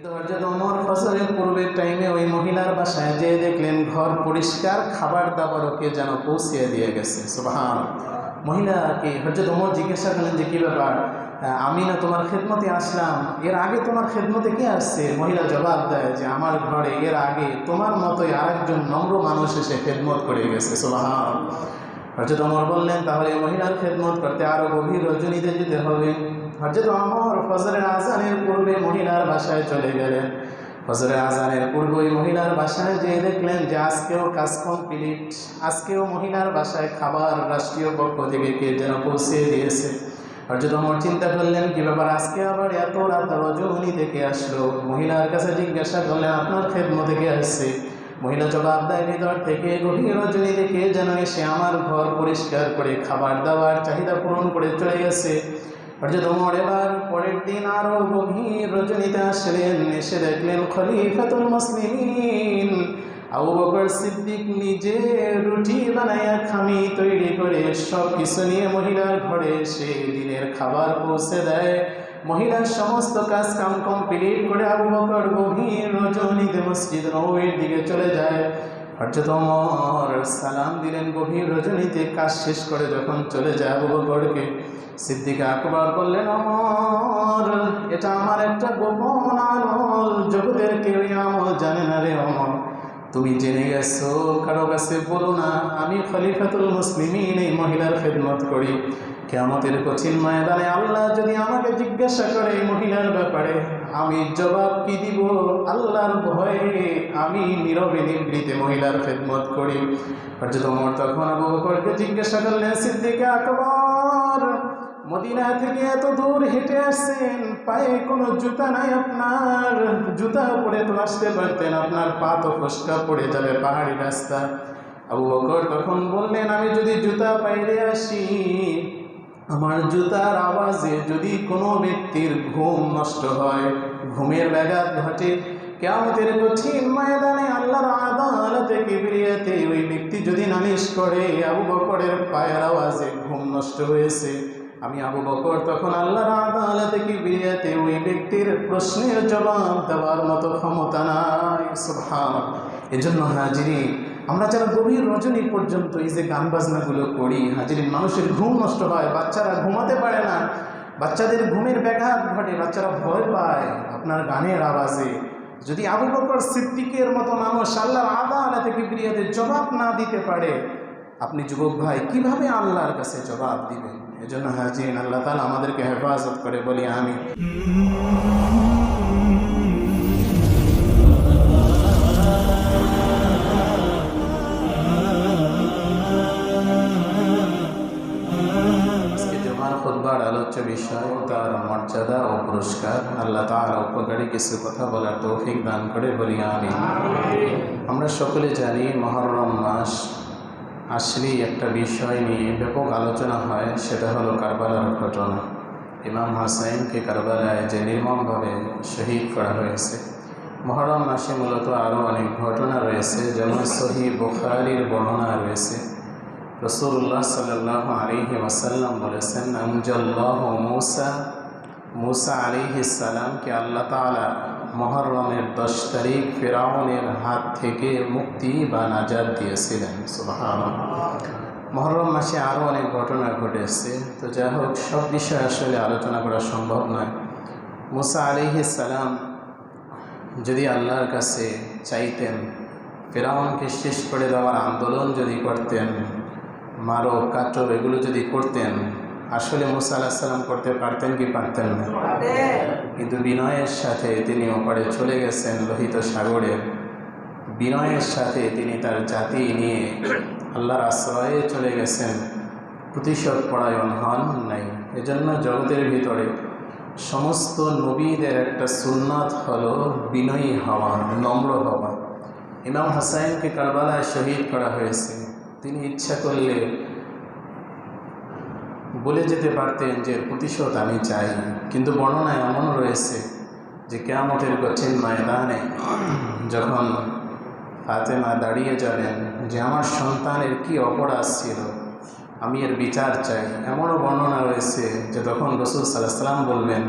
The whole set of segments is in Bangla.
কিন্তু হজরত ওমর ফসলের পূর্বের টাইমে ওই মহিলার বাসায় যেয়ে দেখলেন ঘর পরিষ্কার, খাবার দাবার ওকে যেন পৌঁছিয়ে দিয়ে গেছে। সুবাহান মহিলাকে হজরত ওমর জিজ্ঞাসা করলেন যে, কী ব্যাপার? আমি না তোমার খেদমতে আসলাম। এর আগে তোমার খেদমতে কে আসছে? মহিলা জবাব দেয় যে, আমার ঘরে এর আগে তোমার মতোই আরেকজন নম্র মানুষ এসে খেদমত করে গেছে। সুবাহান হজরত অমর বললেন, তাহলে মহিলার খেদমত করতে আরও গভীর রজনীতে যেতে হবে। হজরত অমর ফজরের আজানের পূর্বে মহিলার বাসায় চলে গেলেন। ফজরের আজানের পূর্বে ওই মহিলার বাসায় যেয়ে দেখলেন যে আজকেও কাজ কমপ্লিট আজকেও মহিলার বাসায় খাবার রাষ্ট্রীয় পক্ষ থেকে কে যেন পৌঁছে দিয়েছে। হজরত অমর চিন্তা করলেন, কি ব্যাপার, আজকে আবার এত রাত রজনী থেকে আসলো? মহিলার কাছে জিজ্ঞাসা করলেন, আপনার খেদমত থেকে আসছে? মহিলা জবাব দেয়, ভিতর থেকে গভীর রজনী থেকে যেন এসে আমার ঘর পরিষ্কার করে খাবার দাবার চাহিদা পূরণ করে চলে গেছে। হজরত এবার পরের দিন আরও গভীর রজনীতে আসলেন। এসে দেখলেন খলিফাতুল মুসলিমিন। আবু বকর সিদ্দিক নিজে রুটি বানাইয়া খামি তৈরি করে সব কিছু নিয়ে মহিলার ঘরে এসে দিনের খাবার পৌঁছে দেয়। মহিলার সমস্ত কাজ কাম কমপ্লিট করে আবু বকর গভীর রজনীতে মসজিদ নবীর দিকে চলে যায়। ওমর সালাম দিলেন গভীর রজনীতে কাজ শেষ করে যখন চলে যায় আবু বকরকে। সিদ্দিক আকবর বললেন, অমর, এটা আমার একটা গোপন আমল। জগতের কেউ আমল জানে না রে অমর। তুমি জেনে গেছো, কারও কাছে বলো না, আমি খলিফাতুল মুসলিমিন, এই মহিলার খেদমত করি। কেমতের কঠিন ময়দানে আল্লাহ যদি আমাকে জিজ্ঞাসা করে এই মহিলার ব্যাপারে, আমি জবাব কি দিব? আল্লাহর ভয়ে আমি নীরবে নিবৃতে মহিলার খেদমত করি। ওমর তখন আবু জিজ্ঞাসা করলেন, সিদ্দিকে আকবর মদিনা থেকে এত দূর হেঁটে আসছেন, পায়ে কোনো জুতা নাই আপনার। জুতা পরে তো আসতে পারতেন, আপনার পা তো ফসকা পড়ে যাবে পাহাড়ি রাস্তা। আবু বকর তখন বললেন, আমি যদি জুতা বাইরে আসি, আমার জুতার আওয়াজে যদি কোনো ব্যক্তির ঘুম নষ্ট হয়, ঘুমের ব্যাঘাত ঘটে কেমতের কঠিন ময়দানে আল্লাহর আদালতে কিবরিয়াতে ওই ব্যক্তি যদি নালিশ করে, আবু বকরের পায়ের আওয়াজে ঘুম নষ্ট হয়েছে। আমি আবু বকর তখন আল্লাহর আদালতে কিবরিয়াতে ওই ব্যক্তির প্রশ্নের জবাব দেওয়ার মতো ক্ষমতা নাই। সুবহান এজন্য হাজিরি, আমরা যারা গভীর রজনী পর্যন্ত এই যে গান বাজনাগুলো করি হাজির মানুষের ঘুম নষ্ট হয়, বাচ্চারা ঘুমাতে পারে না, বাচ্চাদের ঘুমের ব্যাঘাত ঘটে, বাচ্চারা ভয় পায় আপনার গানের আওয়াজে। যদি আবু বকর সিদ্দিকের মতো মানুষ আল্লাহর আদালতে কিবরিয়াতে জবাব না দিতে পারে, আপনি যুবক ভাই, কীভাবে আল্লাহর কাছে জবাব দিবেন? এজন্য হাজিন আল্লাহ তালা আমাদেরকে হেফাজত করে, বলি আমি জমার আলোচ্য বিষয় তার মর্যাদা ও পুরস্কার। আল্লাহ তার উপকারী কিছু কথা বলার তৌফিক দান করে, বলি আমি আমরা সকলে জানি মহরম মাস আসলেই একটা বিষয় নিয়ে ব্যাপক আলোচনা হয়, সেটা হলো কারবালার ঘটনা। ইমাম হাসাইনকে কারবালায় যে নির্মমভাবে শহীদ করা হয়েছে। মহরম মাসে মূলত আরও অনেক ঘটনা রয়েছে, যেমন সহি বুখারির বর্ণনা রয়েছে। রসুল্লাহ সাল্লাহ আলিহি ওয়াসাল্লাম বলেছেন আমজাল্লাহ মৌসা মুসা আলিহি সালামকে আল্লাহ তালা মহরমের দশ তারিখ ফেরাউনের হাত থেকে মুক্তি বা নাজাদ দিয়েছিলেন সুবাহান মহরম মাসে আরও অনেক ঘটনা ঘটেছে। তো যাই হোক, সব বিষয় আসলে আলোচনা করা সম্ভব নয়। মুসা আলিহি সালাম যদি আল্লাহর কাছে চাইতেন, ফেরাউনকে শেষ করে দেওয়ার আন্দোলন যদি করতেন, মারো, কাটো, এগুলো যদি করতেন আসলে মুসা আলাহিসাল্লাম করতে পারতেন কি পারতেন না। কিন্তু বিনয়ের সাথে তিনি ওপারে চলে গেছেন লোহিত সাগরে। বিনয়ের সাথে তিনি তার জাতি নিয়ে আল্লাহর আশ্রয়ে চলে গেছেন। প্রতিশোধ পরায়ণ হন নাই। এজন্য জগতের ভিতরে সমস্ত নবীদের একটা সুন্নাত হলো বিনয়ী হওয়া, নম্র হওয়া। ইমাম হাসাইনকে কারবালায় শহীদ করা হয়েছে। তিনি ইচ্ছা করলে বলে যেতে পারতেন যে প্রতিশোধ আমি চাই। কিন্তু বর্ণনায় এমন রয়েছে যে কেয়ামতের কঠিন ময়দানে যখন ফাতেমা দাঁড়িয়ে যাবেন যে আমার সন্তানের কি অপরাধ ছিল, আমি এর বিচার চাই। এমনও বর্ণনা রয়েছে যে তখন রসুল সাল্লাম বলবেন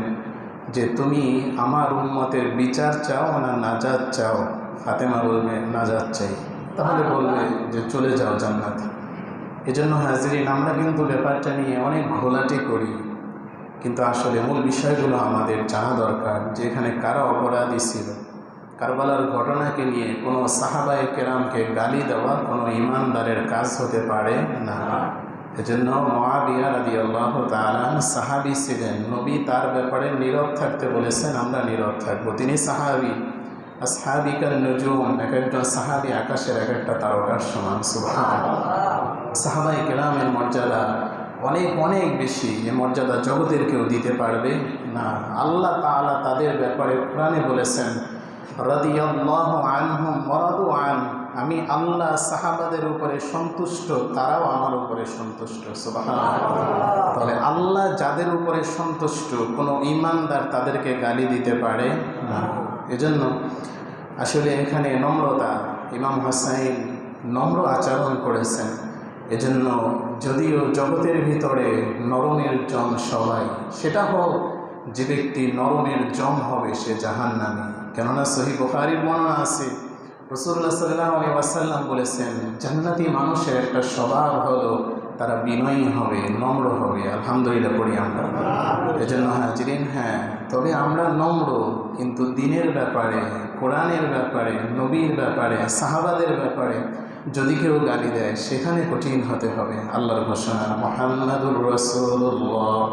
যে, তুমি আমার উন্মতের বিচার চাও না নাজাত চাও? ফাতেমা বলবে, নাজাত চাই। তাহলে বলবে যে, চলে যাও জান্নাত। এজন্য হাজিরিন, আমরা কিন্তু ব্যাপারটা নিয়ে অনেক ঘোলাটি করি। কিন্তু আসলে মূল বিষয়গুলো আমাদের জানা দরকার যে এখানে কারা অপরাধী ছিল। কারবালার ঘটনাকে নিয়ে কোনো সাহাবায়ে কেরামকে গালি দেওয়া কোনো ইমানদারের কাজ হতে পারে না। এজন্য মহাবিয়া রাদি আল্লাহ তালান সাহাবি ছিলেন। নবী তার ব্যাপারে নীরব থাকতে বলেছেন, আমরা নীরব থাকব। তিনি সাহাবি সাহাবিকার নজুম। এক একজন সাহাবি আকাশের এক একটা তারকার সমান সুভান সাহাবাই কেরামের মর্যাদা অনেক অনেক বেশি। এ মর্যাদা জগতের কেউ দিতে পারবে না। আল্লাহ তাআলা তাদের ব্যাপারে কোরআনে বলেছেন আন আমি আল্লাহ সাহাবাদের উপরে সন্তুষ্ট, তারাও আমার উপরে সন্তুষ্ট। তাহলে আল্লাহ যাদের উপরে সন্তুষ্ট, কোনো ইমানদার তাদেরকে গালি দিতে পারে না। এজন্য আসলে এখানে নম্রতা, ইমাম হাসাইন নম্র আচরণ করেছেন। এজন্য যদিও জগতের ভিতরে নরমের জম সবাই, সেটা হোক যে ব্যক্তি নরমের জম হবে সে জাহান নামে কেননা সহি বুখারির বর্ণনা আছে রসুল্লাহ সাল্লাহ আলী ওয়াসাল্লাম বলেছেন, জান্নাতি মানুষের একটা স্বভাব হলো তারা বিনয়ী হবে, নম্র হবে। আলহামদুলিল্লাহ পড়ি আমরা। এজন্য হাজিরিন হ্যাঁ তবে আমরা নম্র, কিন্তু দিনের ব্যাপারে, কোরআনের ব্যাপারে, নবীর ব্যাপারে, সাহাবাদের ব্যাপারে যদি কেউ গালি দেয় সেখানে কঠিন হতে হবে আল্লাহর ঘোষণা মোহাম্মদুর রসুল্লাহ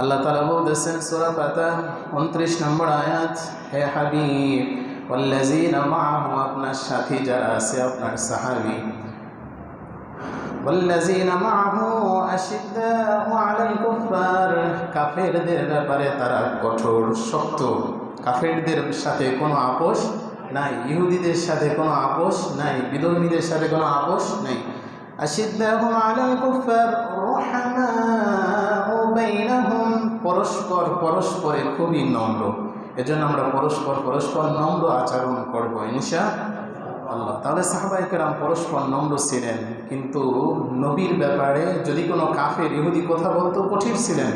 আল্লাহ তালা বলতেছেন সোরা পাতা উনত্রিশ নম্বর আয়াত হে হাবিব ওয়াল্লাযীনা মাআহু আপনার সাথী যারা আছে আপনার সাহাবী والذين معه أشداء على الكفار কাফেরদের ব্যাপারে তারা কঠোর শক্ত কাফেরদের সাথে কোনো আপোষ নাই, ইহুদিদের সাথে কোনো আপোষ নাই, বিধর্মীদের সাথে কোনো আপোষ নাই। পরস্পর পরস্পরে খুবই নম্র। এজন্য আমরা পরস্পর পরস্পর নম্র আচরণ করব ইনশা আল্লাহ তাহলে সাহাবাই কেরাম পরস্পর নম্র ছিলেন, কিন্তু নবীর ব্যাপারে যদি কোনো কাফের ইহুদি কথা বলতো, কঠিন ছিলেন।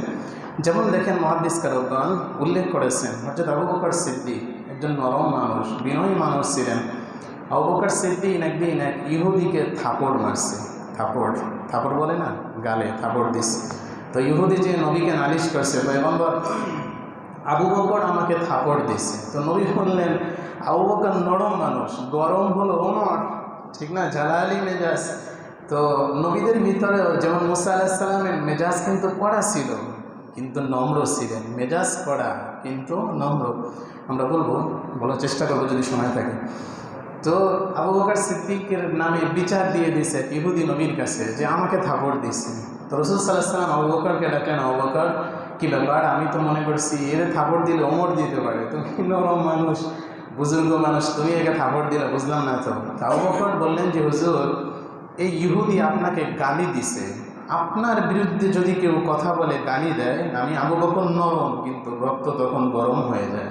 যেমন দেখেন মহাদিস কারকগণ উল্লেখ করেছেন হজরত আবু বকর সিদ্দিক। একজন নরম মানুষ, বিনয়ী মানুষ ছিলেন। আবু বকর সিদ্দিক একদিন এক ইহুদিকে থাপড় মারছে। থাপড় থাপড় বলে না? গালে থাপড় দিছে। তো ইহুদি যে নবীকে নালিশ করছে তো পয়গম্বর, আবু বকর আমাকে থাপড় দিছে। তো নবী বললেন, আবু বকর নরম মানুষ, গরম হলো ওমর ঠিক না? জালালি মেজাজ। তো নবীদের ভিতরেও যেমন মুসা আলাহিসাল্লামের মেজাজ কিন্তু কড়া ছিল কিন্তু নম্র ছিলেন। মেজাজ করা কিন্তু নম্র। আমরা বলব, বলার চেষ্টা করব যদি সময় থাকে। তো আবু বকর সিদ্দিকের নামে বিচার দিয়ে দিছে ইহুদি নবীর কাছে যে, আমাকে থাপড় দিছে তো রসুল সাল্লাহ সাল্লাম আবু বকরকে ডাকলেন, আবু বকর, কি ব্যাপার? আমি তো মনে করছি, এর থাপড় দিলে ওমর দিতে পারে। তুমি নরম মানুষ, বুজুর্গ মানুষ, তুমি একে থাপড় দিলে বুঝলাম না তো আবু বকর বললেন যে, হুজুর, এই ইহুদি আপনাকে গালি দিছে। আপনার বিরুদ্ধে যদি কেউ কথা বলে গালি দেয়, আমি আবু বকর নরম, কিন্তু রক্ত তখন গরম হয়ে যায়।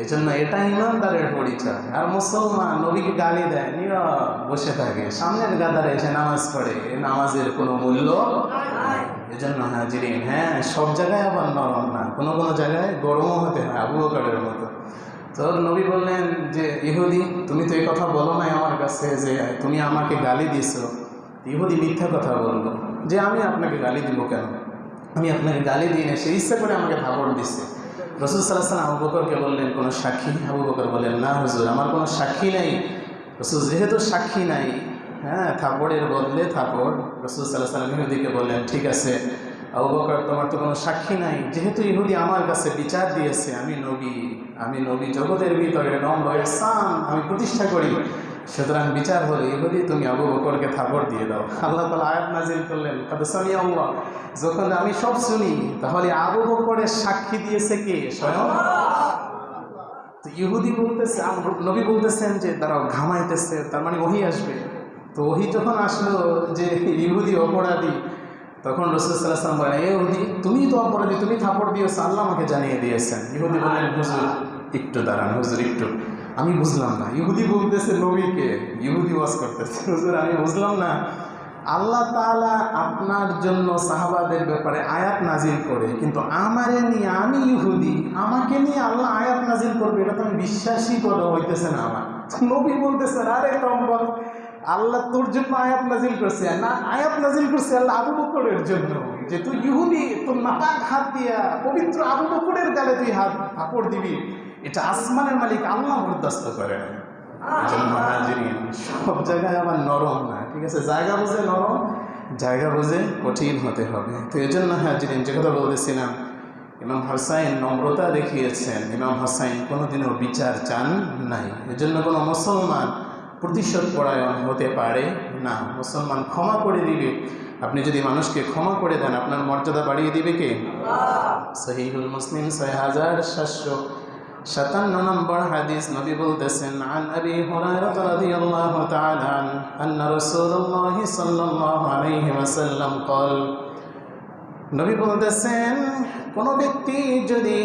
এই জন্য এটা ইমানদারের পরিচয়। আর মুসলমান নবীকে গালি দেয়, নীরব বসে থাকে, সামনের গাদারে এসে নামাজ পড়ে, এ নামাজের কোনো মূল্য এজন্য হাজিরিন হ্যাঁ সব জায়গায় আবার নরম না, কোনো কোনো জায়গায় গরমও হতে হয়, আবু বকরের মতো। তো নবী বললেন যে, ইহুদি, তুমি তো এই কথা বলো নাই আমার কাছে যে, তুমি আমাকে গালি দিছো ইহুদি মিথ্যা কথা বলল। যে আমি আপনাকে গালি দিব কেন? আমি আপনাকে গালি দিই না সে ইচ্ছা করে আমাকে থাপড় দিচ্ছে রসুল সাল্লাহ আবু বকরকে বললেন, কোনো সাক্ষী? আবু বকর বললেন, না হুজুর, আমার কোনো সাক্ষী নাই। রসুল যেহেতু সাক্ষী নাই হ্যাঁ থাপড়ের বদলে থাপড় রসুল সাল্লাহ সাল্লাম ইহুদিকে বললেন, ঠিক আছে, আবু বকর, তোমার তো কোনো সাক্ষী নাই। যেহেতু ইহুদি আমার কাছে বিচার দিয়েছে, আমি নবী আমি নবী জগতের ভিতরে নম্র সান আমি প্রতিষ্ঠা করি। সুতরাং বিচার হলে ইহুদি তুমি আবু বকরকে থাপড় দিয়ে দাও। আল্লাহ তালা আয়াত নাজিল করলেন কাদাসামি আল্লাহ। যখন আমি সব শুনি, তাহলে আবু বকরের সাক্ষী দিয়েছে কে? স্বয়ং? তো ইহুদি বলতেছে নবী বলতেছেন যে তারা ঘামাইতেছে, তার মানে ওহি আসবে। তো ওহি যখন আসলো যে ইহুদি অপরাধী, তখন রসুল সাল্লাহ সাল্লাম বলেন, এ ইহুদি, তুমি তো অপরাধী, তুমি থাপড় দিয়েছ, আল্লাহ আমাকে জানিয়ে দিয়েছেন। ইহুদি বলেন হুজুর, একটু দাঁড়ান, হুজুর, একটু। আমি বুঝলাম না। ইহুদি বলতেছে নবীকে ইহুদি ওয়াজ করতেছে, হুজুর, আমি বুঝলাম না। আল্লাহ তাআলা আপনার জন্য সাহাবাদের ব্যাপারে আয়াত নাজিল করে, কিন্তু আমারে নিয়ে আমি ইহুদি, আমাকে নিয়ে আল্লাহ আয়াত নাজিল করবে, এটা তো আমি বিশ্বাসই করে হইতেছে না আমার। নবী বলতেছে আরে কম্বল, আল্লাহ তোর জন্য আয়াত নাজিল করছে, না, আয়াত নাজিল করছে আল্লাহ আবু বকরের জন্য। যে তুই ইহুদি, তোর নাপাক হাত দিয়া পবিত্র আবু বকরের গালে তুই হাত কাপড় দিবি। এটা আসমানের মালিক আল্লাহ বরদাস্ত করে না সব জায়গায় আবার নরম না ঠিক আছে? জায়গা বুঝে নরম জায়গা বুঝে কঠিন হতে হবে। তো এই জন্য হাজিরিন যে কথা বলতেছিলাম ইমাম হাসাইন নম্রতা দেখিয়েছেন। ইমাম হাসাইন কোনোদিনও বিচার চান নাই। এজন্য কোনো মুসলমান প্রতিশোধ পরায়ণ হতে পারে না। মুসলমান ক্ষমা করে দিবে। আপনি যদি মানুষকে ক্ষমা করে দেন আপনার মর্যাদা বাড়িয়ে দিবে কে? সহিহুল মুসলিম ছয় হাজার সাতশো সাতান্ন নম্বর হাদিস নবী বলতেছেন আন আবি হুরায়রা রাদিয়াল্লাহু তাআলা আন আন্না রাসূলুল্লাহ সাল্লাল্লাহু আলাইহি ওয়াসাল্লাম قال নবী বলতেছেন কোনো ব্যক্তি যদি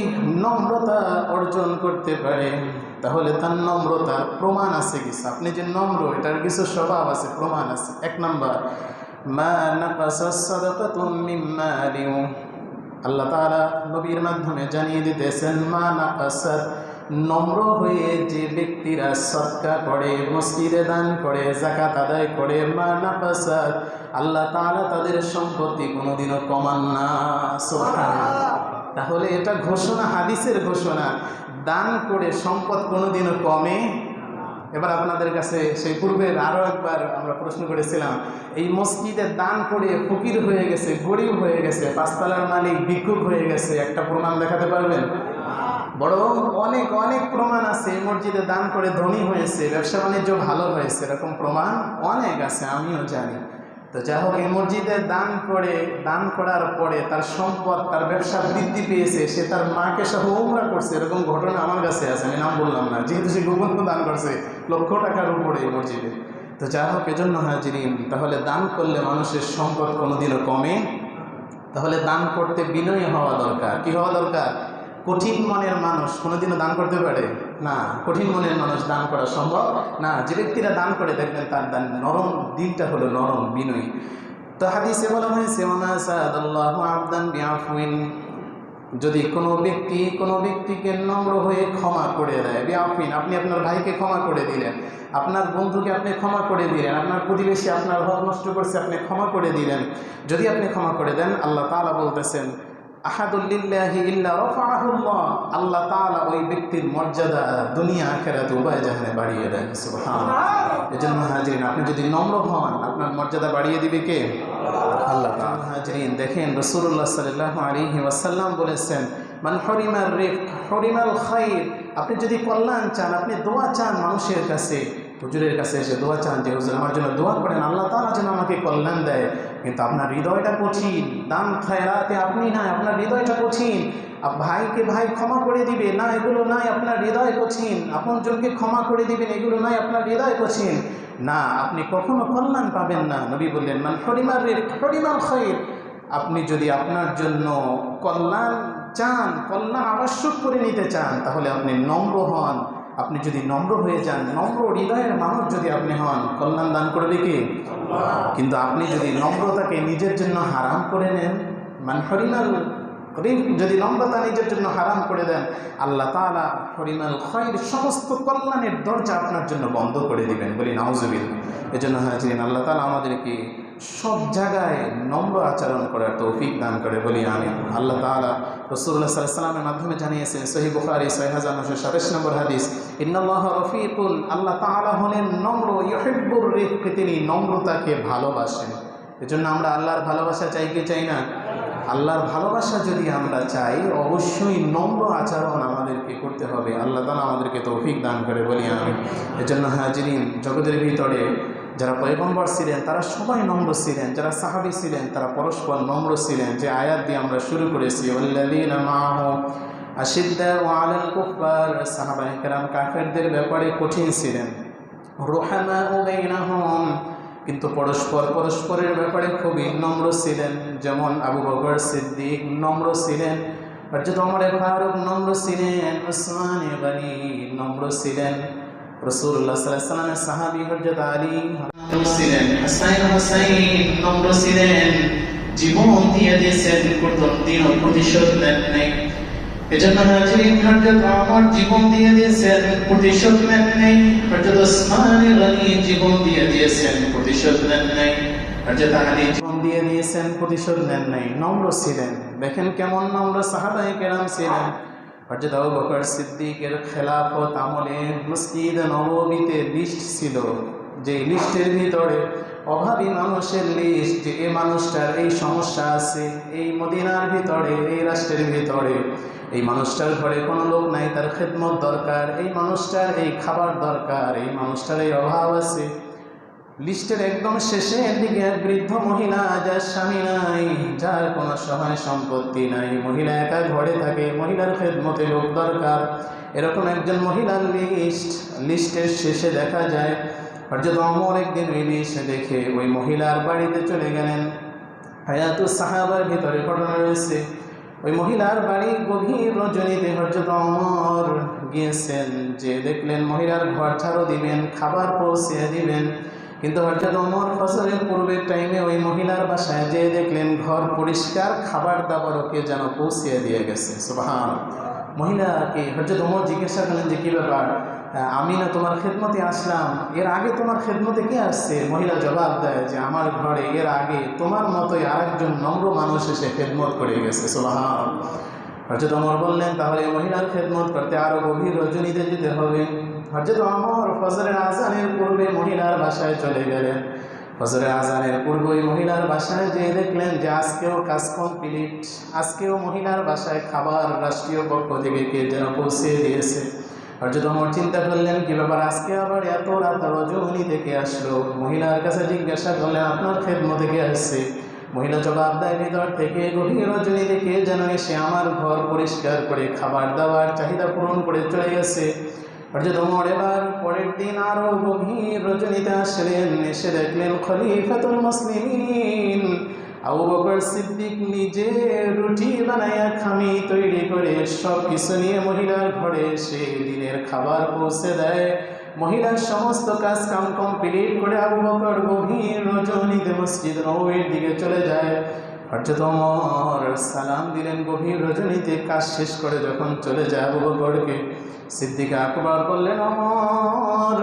নম্রতা অর্জন করতে পারে তাহলে তার নম্রতার প্রমাণ আছে কিছু আপনি যে নম্র এটার কিছু স্বভাব আছে প্রমাণ আছে এক নম্বর মা নাকাসাস সাদাকাতুম মিন মালিন আল্লাহ তাআলা নবীর মাধ্যমে জানিয়ে দিতেছেন, মা নাকাসাত, নম্র হয়ে যে ব্যক্তিরা সৎকা করে, মসজিদে দান করে জাকাত আদায় করে, মা নাকাসাত, আল্লাহ তাআলা তাদের সম্পত্তি কোনোদিনও কমান না। তাহলে এটা ঘোষণা, হাদিসের ঘোষণা, দান করে সম্পদ কোনোদিনও কমে এবার আপনাদের কাছে সেই পূর্বের আরও একবার আমরা প্রশ্ন করেছিলাম, এই মসজিদে দান করে ফকির হয়ে গেছে, গরিব হয়ে গেছে, পাঁচতলার মালিক, ভিক্ষুক হয়ে গেছে, একটা প্রমাণ দেখাতে পারবেন? বড় অনেক অনেক প্রমাণ আছে, এই মসজিদে দান করে ধনী হয়েছে, ব্যবসা বাণিজ্য ভালো হয়েছে, এরকম প্রমাণ অনেক আছে, আমিও জানি। তো যাই হোক, এই মসজিদে দান করে, দান করার পরে তার সম্পদ, তার ব্যবসা বৃদ্ধি পেয়েছে, সে তার মাকে সহ উমরা করছে, এরকম ঘটনা আমার কাছে আছে, আমি নাম বললাম না। যেহেতু সে গোপন দান করছে, লক্ষ টাকার উপরে এই মসজিদে। তো যাই হোক, এজন্য হাজিরিন, তাহলে দান করলে মানুষের সম্পদ কোনোদিনও কমে তাহলে দান করতে বিনয়ী হওয়া দরকার। কি হওয়া দরকার? কঠিন মনের মানুষ কোনোদিনও দান করতে পারে? না, কঠিন মনের মানুষ দান করা সম্ভব। না, যে ব্যক্তিরা দান করে, দেখবেন তার দান নরম, দিলটা হলো নরম, বিনয়ী। তো হাদিসে বলা হয়েছে যদি কোনো ব্যক্তি, কোনো ব্যক্তিকে নম্র হয়ে ক্ষমা করে দেয় বিআফিন আপনি আপনার ভাইকে ক্ষমা করে দিলেন। আপনার বন্ধুকে আপনি ক্ষমা করে দিলেন। আপনার প্রতিবেশী, আপনার হক নষ্ট করছে, আপনি ক্ষমা করে দিলেন। যদি আপনি ক্ষমা করে দেন, আল্লাহ তাআলা বলতেছেন আহাদুল্লিল্লাহি ইল্লা রাফাআহুল্লাহ। আল্লাহ তাআলা ওই ব্যক্তির মর্যাদা দুনিয়া আখিরাতে উভয় জাহানে বাড়িয়ে দেন সুবহানাল্লাহ। এজন্য হাজিরিন আপনি যদি নম্র হন আপনার মর্যাদা বাড়িয়ে দিবে কে? আল্লাহ তাআলা। হাজিরিন দেখেন রাসূলুল্লাহ সাল্লাল্লাহু আলাইহি ওয়াসাল্লাম বলেছেন মান হরিমার রিফ হরিমাল খাইর। আপনি যদি কল্যাণ চান আপনি দোয়া চান মানুষের কাছে হুজুরের কাছে এসে দোয়া চান যে, হুজুর, আমার জন্য দোয়া করেন। আল্লাহ তাআলা যেন আমাকে কল্যাণ দেয়। কিন্তু আপনার হৃদয়টা কঠিন। দান খায়রাতে আপনি না আপনার হৃদয়টা কঠিন। ভাইকে ভাই ক্ষমা করে দিবে। না, এগুলো নাই, আপনার হৃদয় কঠিন। আপনজনকে ক্ষমা করে দিবেন, এগুলো নাই, আপনার হৃদয় কঠিন। না, আপনি কখনো কল্যাণ পাবেন না। নবী বললেন, মান হরিমার রে হরিমাল খৈর আপনি যদি আপনার জন্য কল্যাণ চান, কল্যাণ আবশ্যক করে নিতে চান, তাহলে আপনি নম্র হন। আপনি যদি নম্র হয়ে যান, নম্র হৃদয়ের মানুষ যদি আপনি হন, কল্যাণ দান করবে কি? কিন্তু আপনি যদি নম্রতাকে নিজের জন্য হারাম করে নেন মানে হরিমাল যদি নম্রতা নিজের জন্য হারাম করে দেন, আল্লাহ তাআলা হরিমাল খয়ের সমস্ত কল্যাণের দরজা আপনার জন্য বন্ধ করে দিবেন। বলি নাউজুবিল এজন্য হাজিরিন, আল্লাহ তাআলা আমাদেরকে সব জায়গায় নম্র আচরণ করার তৌফিক দান করে, বলি আমি আল্লাহ তাআলা রসুল্লাহ সাল্লামের মাধ্যমে জানিয়েছেন সহি বুখারি ছয় হাজার নশো সাতাশ নম্বর হাদিস, ইন্নাল্লাহ রফিকুল আল্লাহ তাআলা হলেন নম্র ইহিব্বুর রিফকে তিনি নম্রতাকে ভালোবাসেন। এজন্য আমরা আল্লাহর ভালোবাসা চাই কি চাই না? আল্লাহর ভালোবাসা যদি আমরা চাই, অবশ্যই নম্র আচরণ আমাদেরকে করতে হবে। আল্লাহ তালা আমাদেরকে তৌফিক দান করে, বলি আমি এজন্য হাজিরিন, জগতের ভিতরে যারা পয়গম্বর ছিলেন, তারা সবাই নম্র ছিলেন। যারা সাহাবি ছিলেন, তারা পরস্পর নম্র ছিলেন। যে আয়াত দিয়ে আমরা শুরু করেছি আশিদ্দা ও কুফার কাফেরদের ব্যাপারে কঠিন ছিলেন। রোহামা কিন্তু পরস্পর পরস্পরের ব্যাপারে খুবই নম্র ছিলেন। যেমন আবু বকর সিদ্দিক নম্র ছিলেন হজরত ওমর ফারুক নম্র ছিলেন, উসমান নম্র ছিলেন। রসুল্লাহ সাল্লাল্লাহু আলাইহি হজরত আলী ছিলেন হাসাইন হাসাইন নম্র ছিলেন। জীবন দিয়ে দিয়েছেন কোন প্রতিশোধ নেন নাই। এজন্য হাজিরিন হযরত আমার জীবন দিয়ে দিয়েছেন প্রতিশোধ নেন নাই। হযরত ওসমান গনি জীবন দিয়ে দিয়েছেন প্রতিশোধ নেন নাই। হযরত আলী জীবন দিয়ে দিয়েছেন প্রতিশোধ নেন নাই। নম্র ছিলেন। দেখেন কেমন নম্র সাহাবায়ে কেরাম ছিলেন। হযরত আবু বকর সিদ্দিকের খেলাফত আমলে মসজিদ নববীতে লিস্ট ছিল। যে লিস্টের ভিতরে অভাবী মানুষের লিস্ট, যে এই মানুষটার এই সমস্যা আছে, এই মদিনার ভিতরে, এই রাষ্ট্রের ভিতরে, এই মানুষটার ঘরে কোনো লোক নাই, তার খেদমত দরকার, এই মানুষটার এই খাবার দরকার, এই মানুষটার এই অভাব আছে। লিস্টের একদম শেষে দিকে এক বৃদ্ধ মহিলা, যার স্বামী নাই, যার কোনো সহায় সম্পত্তি নাই। মহিলা একা ঘরে থাকে, মহিলার খেদমতে লোক দরকার। এরকম একজন মহিলার লিস্ট, লিস্টের শেষে দেখা যায় হরজত অমর একদিন ওই লিস্ট দেখে ওই মহিলার বাড়িতে চলে গেলেন। হায়াতু সাহাবার ভিতরে ঘটনা রয়েছে। ওই মহিলার বাড়ি গভীর রজনীতে হরজত অমর গিয়েছেন, যে দেখলেন মহিলার ঘর ছাড়ো দিবেন, খাবার পৌঁছে দিবেন। কিন্তু হঠাৎ অমর ফসলের পূর্বের টাইমে ওই মহিলার বাসায় যে দেখলেন ঘর পরিষ্কার, খাবার দাবার ওকে যেন পৌঁছিয়ে দিয়ে গেছে। সুবাহান মহিলাকে হঠাৎ অমর জিজ্ঞাসা করলেন যে, কী ব্যাপার? আমি না তোমার খেদমতে আসলাম। এর আগে তোমার খেদমতে কে আসছে? মহিলা জবাব দেয় যে, আমার ঘরে এর আগে তোমার মতোই আরেকজন নম্র মানুষ এসে খেদমত করে গেছে। সুবাহান হজরত অমর বললেন, তাহলে মহিলার খেদমত করতে আরও গভীর রজনীতে যেতে হবে। হজরত অমর ফজরের বাসায় চলে গেলেন। ফজরের আজানের পূর্বে ওই মহিলার বাসায় যেয়ে দেখলেন যে আজকেও কাজ কমপ্লিট, আজকেও মহিলার বাসায় খাবার রাষ্ট্রীয় পক্ষ থেকে কে যেন পৌঁছে দিয়েছে। হজরত অমর চিন্তা করলেন, কি ব্যাপার, আজকে আবার এত রাত রজনী থেকে আসলো? মহিলার কাছে জিজ্ঞাসা করলেন, আপনার খেদমতে কে আসছে? মহিলা জবাব দেয়, ভিতর থেকে গভীর রজনী থেকে যেন এসে আমার ঘর পরিষ্কার করে খাবার দাবার চাহিদা পূরণ করে চলে গেছে। হজরত এবার পরের দিন আরও গভীর রজনীতে আসলেন, এসে দেখলেন খলিফাতুল মুসলিমিন। আবু বকর সিদ্দিক নিজে রুটি বানাইয়া খামি তৈরি করে সব কিছু নিয়ে মহিলার ঘরে এসে দিনের খাবার পৌঁছে দেয়। মহিলার সমস্ত কাজ কাম কমপ্লিট করে আবু বকর গভীর রজনীতে মসজিদ নবীর দিকে চলে যায়। হরজত সালাম দিলেন গভীর রজনীতে, কাজ শেষ করে যখন চলে যায় আবু বকরকে। সিদ্দিক আকবর বললেন, অমর,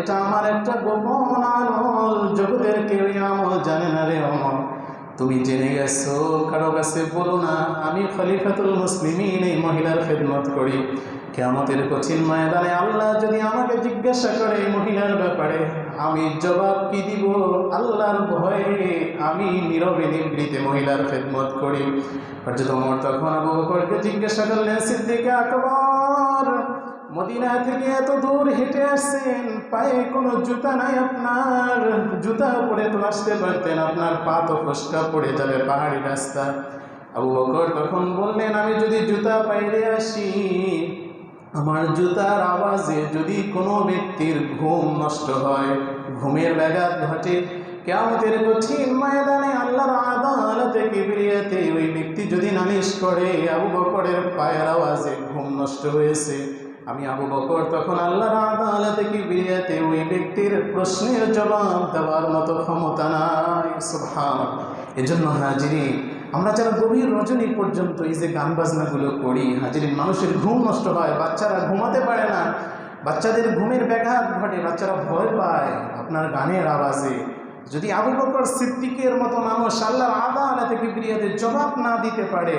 এটা আমার একটা গোপন আমল জগতের কেউ আমল জানে না রে অমর। তুমি জেনে গেছো, কারও কাছে বলো না, আমি খলিফাতুল মুসলিমিন, এই মহিলার খেদমত করি। কেমতের কঠিন ময়দানে আল্লাহ যদি আমাকে জিজ্ঞাসা করে এই মহিলার ব্যাপারে, আমি জবাব কি দিব? আল্লাহর ভয়ে আমি নীরবে নিবৃতে মহিলার খেদমত করি। ওমর তখন আবু বকরকে জিজ্ঞাসা করলেন, সিদ্দিক আকবর মদিনা থেকে এত দূর হেঁটে আসছেন, পায়ে কোনো জুতা নাই আপনার। জুতা পরে তো আসতে পারতেন, আপনার পা তো ফসকা পড়ে যাবে পাহাড়ি রাস্তা। আবু বকর তখন বললেন, আমি যদি জুতা বাইরে আসি, আমার জুতার আওয়াজে যদি কোনো ব্যক্তির ঘুম নষ্ট হয়, ঘুমের ব্যাঘাত ঘটে কেমতের কঠিন ময়দানে আল্লাহর আদালতে কিবরিয়াতে ওই ব্যক্তি যদি নালিশ করে, আবু বকরের পায়ের আওয়াজে ঘুম নষ্ট হয়েছে। আমি আবু বকর তখন আল্লাহর আদালতে কিবরিয়াতে ওই ব্যক্তির প্রশ্নের জবাব দেওয়ার মতো ক্ষমতা নাই। সুবহান এজন্য হাজিরি, আমরা যারা গভীর রজনী পর্যন্ত এই যে গান বাজনাগুলো করি, হাজির, মানুষের ঘুম নষ্ট হয়, বাচ্চারা ঘুমাতে পারে না, বাচ্চাদের ঘুমের ব্যাঘাত ঘটে, বাচ্চারা ভয় পায় আপনার গানের আওয়াজে। যদি আবু বকর সিদ্দিকের মতো মানুষ আল্লাহর আদালতে কিবরিয়াতে জবাব না দিতে পারে,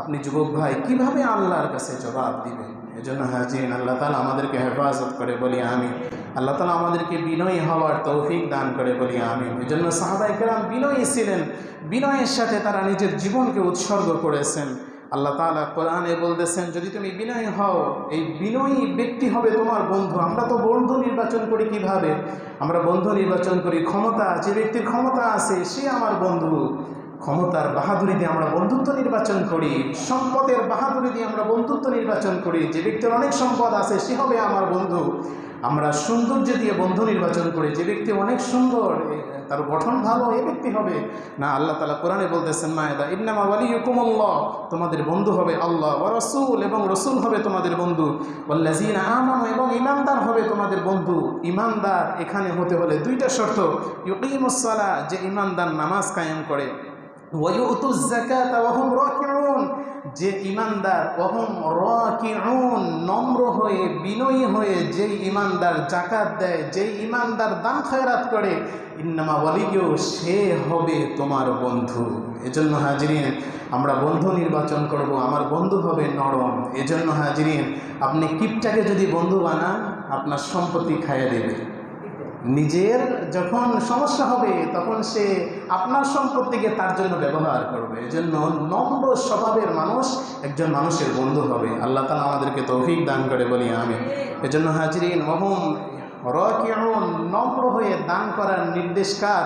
আপনি যুবক ভাই, কীভাবে আল্লাহর কাছে জবাব দিবেন? এজন্য হাজিন আল্লাহ তালা আমাদেরকে হেফাজত করে বলি আমি আল্লাহ তালা আমাদেরকে বিনয়ী হওয়ার তৌফিক দান করে বলি আমি এজন্য সাহাবাই কেরাম বিনয়ী ছিলেন। বিনয়ের সাথে তারা নিজের জীবনকে উৎসর্গ করেছেন। আল্লাহ তালা কোরআনে বলতেছেন, যদি তুমি বিনয়ী হও, এই বিনয়ী ব্যক্তি হবে তোমার বন্ধু। আমরা তো বন্ধু নির্বাচন করি কীভাবে? আমরা বন্ধু নির্বাচন করি ক্ষমতা, যে ব্যক্তির ক্ষমতা আছে, সে আমার বন্ধু। ক্ষমতার বাহাদুরি দিয়ে আমরা বন্ধুত্ব নির্বাচন করি, সম্পদের বাহাদুরি দিয়ে আমরা বন্ধুত্ব নির্বাচন করি, যে ব্যক্তির অনেক সম্পদ আছে সে হবে আমার বন্ধু। আমরা সৌন্দর্য দিয়ে বন্ধু নির্বাচন করি, যে ব্যক্তি অনেক সুন্দর তার গঠন ভালো এই ব্যক্তি হবে। না, আল্লাহ তালা কোরআনে বলতেছেন, মায়েদা ইন্নামা ওয়ালি হুকুমল্লাহ তোমাদের বন্ধু হবে আল্লাহ ও রসুল, এবং রসুল হবে তোমাদের বন্ধু। ওল্লাজিন আমানু, এবং ইমানদার হবে তোমাদের বন্ধু। ইমানদার এখানে হতে হলে দুইটা শর্ত ইউকিমুসালা যে ইমানদার নামাজ কায়েম করে। যে ইমানদার, ওহম রাকিউন, নম্র হয়ে, বিনয়ী হয়ে যেই ইমানদার জাকাত দেয়, যেই ইমানদার দান খয়রাত করে, ইন্নামা ওয়ালিও সে হবে তোমার বন্ধু। এজন্য হাজিরিন, আমরা বন্ধু নির্বাচন করব, আমার বন্ধু হবে নরম। এজন্য হাজিরিন, আপনি কিপটাকে যদি বন্ধু বানান, আপনার সম্পত্তি খাইয়ে দেবে। নিজের যখন সমস্যা হবে, তখন সে আপনার সম্পত্তিকে তার জন্য ব্যবহার করবে। এজন্য নম্র স্বভাবের মানুষ একজন মানুষের বন্ধু হবে। আল্লাহ তালা আমাদেরকে তৌফিক দান করে বলি আমি এজন্য হাজরিন মহম রকিউন, নম্র হয়ে দান করার নির্দেশকার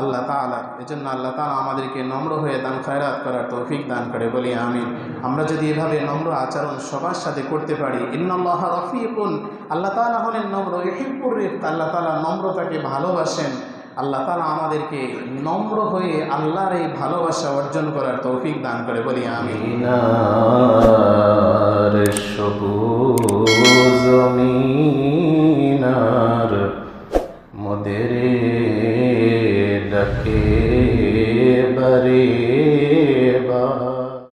আল্লাহ তালা এজন্য আল্লাহ তালা আমাদেরকে নম্র হয়ে দান খায়রাত করার তৌফিক দান করে, বলি আমি আমরা যদি এভাবে নম্র আচরণ সবার সাথে করতে পারি ইন্নআল্লাহ রফিকুন। আল্লাহ তালা হলেন নম্র ইহিবুর আল্লাহ তালা নম্রতাকে ভালোবাসেন। আল্লাহ তালা আমাদেরকে নম্র হয়ে আল্লাহর এই ভালোবাসা অর্জন করার তৌফিক দান করে, বলি আমি সবুজ